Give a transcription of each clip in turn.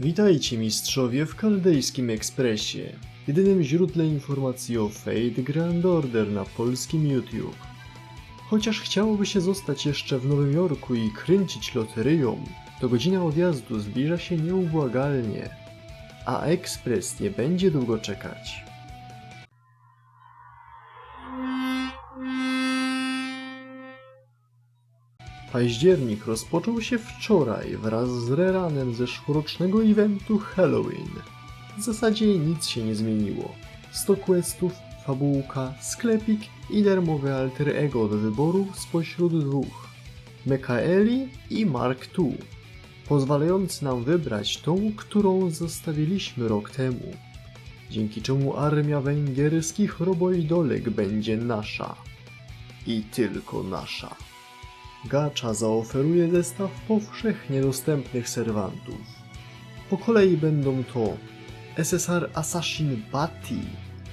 Witajcie mistrzowie w Kaldejskim Ekspresie, jedynym źródle informacji o Fate Grand Order na polskim YouTube. Chociaż chciałoby się zostać jeszcze w Nowym Jorku i kręcić loteryją, to godzina odjazdu zbliża się nieubłagalnie, a ekspres nie będzie długo czekać. Październik rozpoczął się wczoraj wraz z reranem zeszłorocznego eventu Halloween. W zasadzie nic się nie zmieniło. 100 questów, fabułka, sklepik i darmowe alter ego do wyboru spośród dwóch. Mekaeli i Mark II, pozwalający nam wybrać tą, którą zostawiliśmy rok temu. Dzięki czemu armia węgierskich roboidolek będzie nasza. I tylko nasza. Gacza zaoferuje zestaw powszechnie dostępnych serwantów. Po kolei będą to SSR Assassin Bati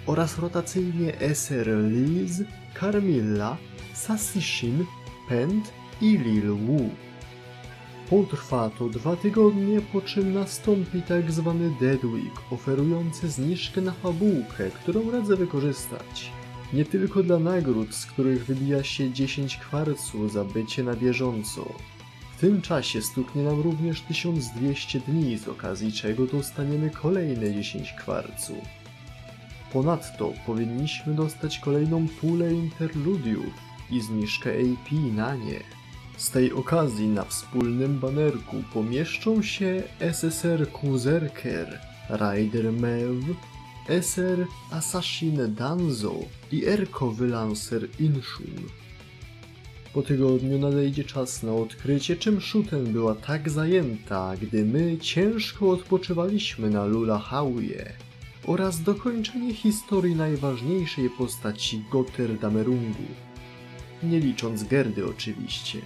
oraz rotacyjnie SR Liz, Carmilla, Sassishin, Pent i Lil Wu. Potrwa to dwa tygodnie, po czym nastąpi tak zwany Dead Week, oferujący zniżkę na fabułkę, którą radzę wykorzystać. Nie tylko dla nagród, z których wybija się 10 kwarców za bycie na bieżąco. W tym czasie stuknie nam również 1200 dni, z okazji czego dostaniemy kolejne 10 kwarców. Ponadto powinniśmy dostać kolejną pulę interludiów i zniżkę AP na nie. Z tej okazji na wspólnym banerku pomieszczą się SSR Kuzerker, Rider Mew, SR Assassin Danzo i Erkowy Lancer Inshun. Po tygodniu nadejdzie czas na odkrycie, czym Shuten była tak zajęta, gdy my ciężko odpoczywaliśmy na Lula Hauje oraz dokończenie historii najważniejszej postaci Gotterdamerungu. Nie licząc Gerdy oczywiście.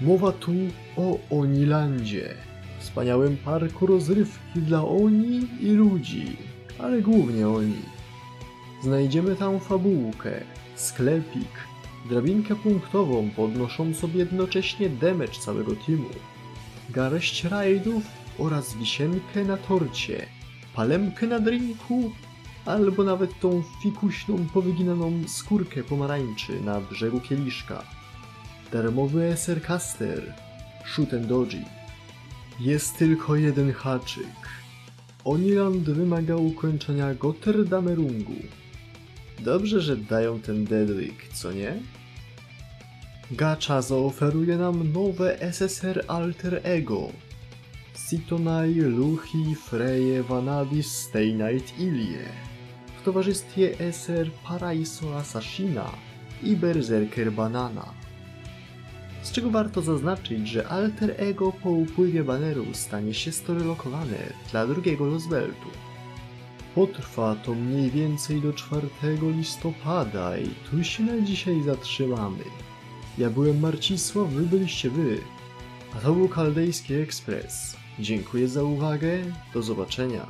Mowa tu o Onilandzie, wspaniałym parku rozrywki dla Oni i ludzi, ale głównie Oni. Znajdziemy tam fabułkę, sklepik, drabinkę punktową podnoszącą jednocześnie damage całego teamu, garść rajdów oraz wisienkę na torcie, palemkę na drinku, albo nawet tą fikuśną, powyginaną skórkę pomarańczy na brzegu kieliszka. Darmowy SR Caster, Shoot and Doji. Jest tylko jeden haczyk. Oniland wymaga ukończenia Gotterdamerungu. Dobrze, że dają ten Deadwick, co nie? Gacha zaoferuje nam nowe SSR Alter Ego. Sitonai, Luchi, Freje, Vanadis, Stay Night Ilie. W towarzystwie SR Paraiso Assassina i Berserker Banana. Z czego warto zaznaczyć, że alter ego po upływie baneru stanie się storylokowane dla drugiego Rooseveltu. Potrwa to mniej więcej do 4 listopada i tu się na dzisiaj zatrzymamy. Ja byłem Marcisław, wy byliście wy. A to był Kaldejski Ekspres. Dziękuję za uwagę, do zobaczenia.